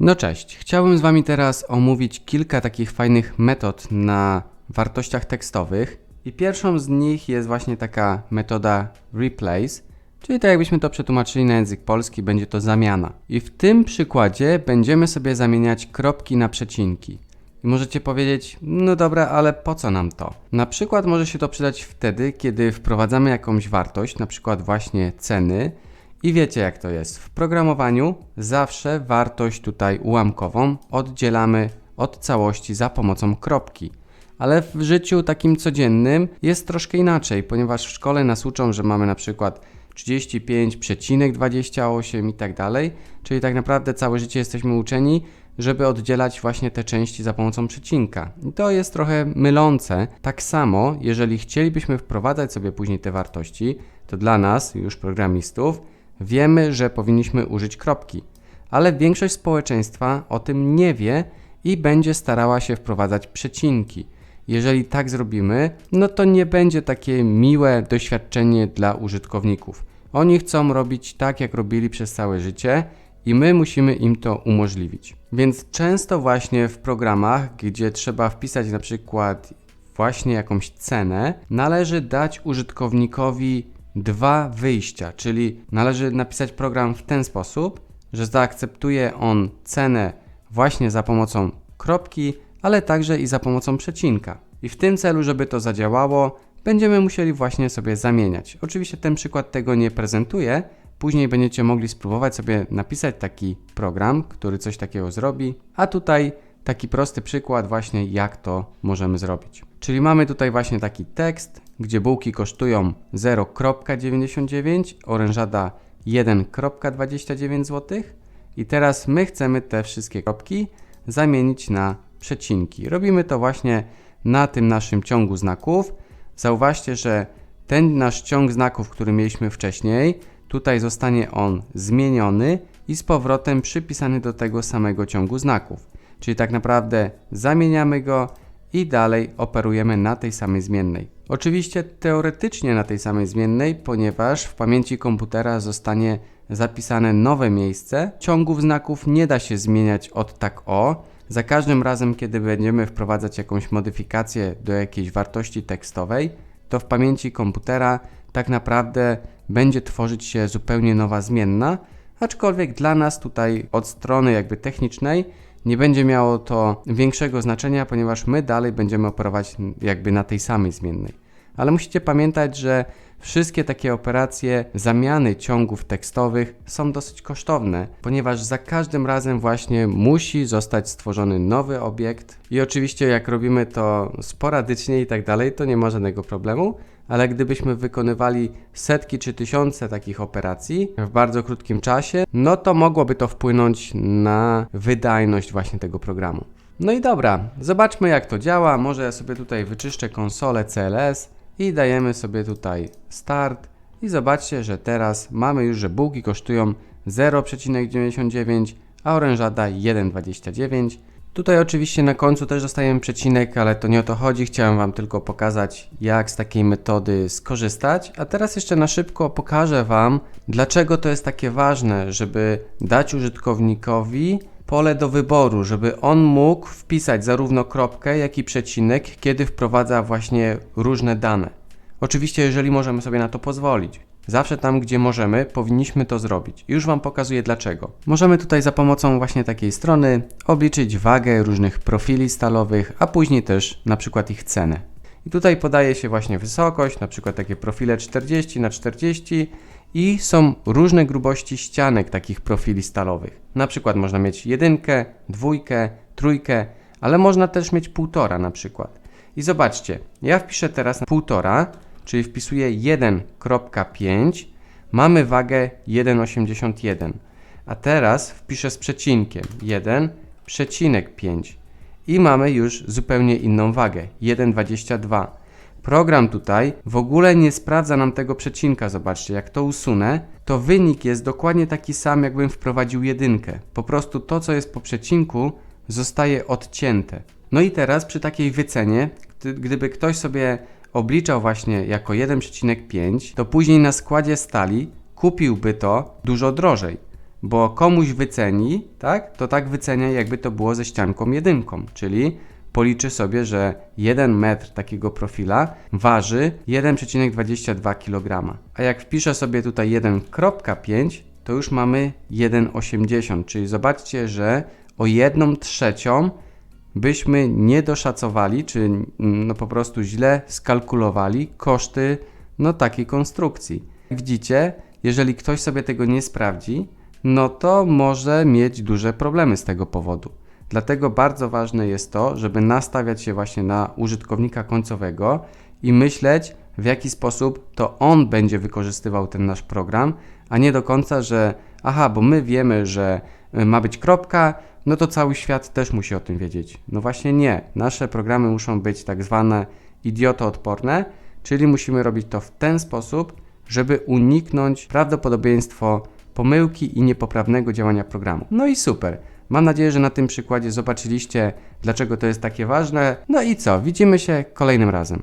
No cześć, chciałbym z Wami teraz omówić kilka takich fajnych metod na wartościach tekstowych. I pierwszą z nich jest właśnie taka metoda replace, czyli tak jakbyśmy to przetłumaczyli na język polski, będzie to zamiana. I w tym przykładzie będziemy sobie zamieniać kropki na przecinki. I możecie powiedzieć, no dobra, ale po co nam to? Na przykład może się to przydać wtedy, kiedy wprowadzamy jakąś wartość, na przykład właśnie ceny, i wiecie jak to jest. W programowaniu zawsze wartość tutaj ułamkową oddzielamy od całości za pomocą kropki. Ale w życiu takim codziennym jest troszkę inaczej, ponieważ w szkole nas uczą, że mamy na przykład 35,28 i tak dalej, czyli tak naprawdę całe życie jesteśmy uczeni, żeby oddzielać właśnie te części za pomocą przecinka. I to jest trochę mylące. Tak samo, jeżeli chcielibyśmy wprowadzać sobie później te wartości, to dla nas, już programistów, wiemy, że powinniśmy użyć kropki. Ale większość społeczeństwa o tym nie wie i będzie starała się wprowadzać przecinki. Jeżeli tak zrobimy, no to nie będzie takie miłe doświadczenie dla użytkowników. Oni chcą robić tak, jak robili przez całe życie, i my musimy im to umożliwić. Więc często właśnie w programach, gdzie trzeba wpisać na przykład właśnie jakąś cenę, należy dać użytkownikowi dwa wyjścia, czyli należy napisać program w ten sposób, że zaakceptuje on cenę właśnie za pomocą kropki, ale także i za pomocą przecinka. I w tym celu, żeby to zadziałało, będziemy musieli właśnie sobie zamieniać. Oczywiście ten przykład tego nie prezentuje, Później będziecie mogli spróbować sobie napisać taki program, który coś takiego zrobi, a tutaj taki prosty przykład właśnie jak to możemy zrobić. Czyli mamy tutaj właśnie taki tekst, gdzie bułki kosztują 0,99, orężada 1,29 zł i teraz my chcemy te wszystkie kropki zamienić na przecinki. Robimy to właśnie na tym naszym ciągu znaków. Zauważcie, że ten nasz ciąg znaków, który mieliśmy wcześniej, Tutaj zostanie on zmieniony i z powrotem przypisany do tego samego ciągu znaków. Czyli tak naprawdę zamieniamy go i dalej operujemy na tej samej zmiennej. Oczywiście teoretycznie na tej samej zmiennej, ponieważ w pamięci komputera zostanie zapisane nowe miejsce. Ciągów znaków nie da się zmieniać od tak o. Za każdym razem, kiedy będziemy wprowadzać jakąś modyfikację do jakiejś wartości tekstowej, to w pamięci komputera tak naprawdę będzie tworzyć się zupełnie nowa zmienna, aczkolwiek dla nas tutaj od strony jakby technicznej nie będzie miało to większego znaczenia, ponieważ my dalej będziemy operować jakby na tej samej zmiennej. Ale musicie pamiętać, że wszystkie takie operacje zamiany ciągów tekstowych są dosyć kosztowne, ponieważ za każdym razem właśnie musi zostać stworzony nowy obiekt i oczywiście jak robimy to sporadycznie i tak dalej, to nie ma żadnego problemu, ale gdybyśmy wykonywali setki czy tysiące takich operacji w bardzo krótkim czasie, no to mogłoby to wpłynąć na wydajność właśnie tego programu. No i dobra, zobaczmy jak to działa. Może ja sobie tutaj wyczyszczę konsolę CLS i dajemy sobie tutaj start i zobaczcie, że teraz mamy już, że bułki kosztują 0,99, a orężada 1,29. Tutaj oczywiście na końcu też dostajemy przecinek, ale to nie o to chodzi. Chciałem Wam tylko pokazać, jak z takiej metody skorzystać. A teraz jeszcze na szybko pokażę Wam, dlaczego to jest takie ważne, żeby dać użytkownikowi pole do wyboru, żeby on mógł wpisać zarówno kropkę, jak i przecinek, kiedy wprowadza właśnie różne dane. Oczywiście, jeżeli możemy sobie na to pozwolić. Zawsze tam, gdzie możemy, powinniśmy to zrobić. Już Wam pokazuję dlaczego. Możemy tutaj za pomocą właśnie takiej strony obliczyć wagę różnych profili stalowych, a później też na przykład ich cenę. I tutaj podaje się właśnie wysokość, na przykład takie profile 40 na 40 i są różne grubości ścianek takich profili stalowych. Na przykład można mieć jedynkę, dwójkę, trójkę, ale można też mieć półtora na przykład. I zobaczcie, ja wpiszę teraz półtora, czyli wpisuję 1.5, mamy wagę 1,81. A teraz wpiszę z przecinkiem 1,5 i mamy już zupełnie inną wagę 1,22. Program tutaj w ogóle nie sprawdza nam tego przecinka. Zobaczcie, jak to usunę, to wynik jest dokładnie taki sam, jakbym wprowadził jedynkę. Po prostu to, co jest po przecinku, zostaje odcięte. No i teraz przy takiej wycenie, gdyby ktoś sobie obliczał właśnie jako 1,5, to później na składzie stali kupiłby to dużo drożej. bo komuś wyceni, tak? To tak wycenia, jakby to było ze ścianką jedynką, czyli policzy sobie, że 1 metr takiego profila waży 1,22 kg. A jak wpiszę sobie tutaj 1,5, to już mamy 1,80, czyli zobaczcie, że o 1 trzecią byśmy nie doszacowali, czy mm, no po prostu źle skalkulowali koszty no takiej konstrukcji. Widzicie, jeżeli ktoś sobie tego nie sprawdzi, no to może mieć duże problemy z tego powodu. Dlatego bardzo ważne jest to, żeby nastawiać się właśnie na użytkownika końcowego i myśleć, w jaki sposób to on będzie wykorzystywał ten nasz program, a nie do końca, że aha, bo my wiemy, że y, ma być kropka, no to cały świat też musi o tym wiedzieć. No właśnie nie. Nasze programy muszą być tak zwane idiotoodporne, czyli musimy robić to w ten sposób, żeby uniknąć prawdopodobieństwo pomyłki i niepoprawnego działania programu. No i super. Mam nadzieję, że na tym przykładzie zobaczyliście, dlaczego to jest takie ważne. No i co? Widzimy się kolejnym razem.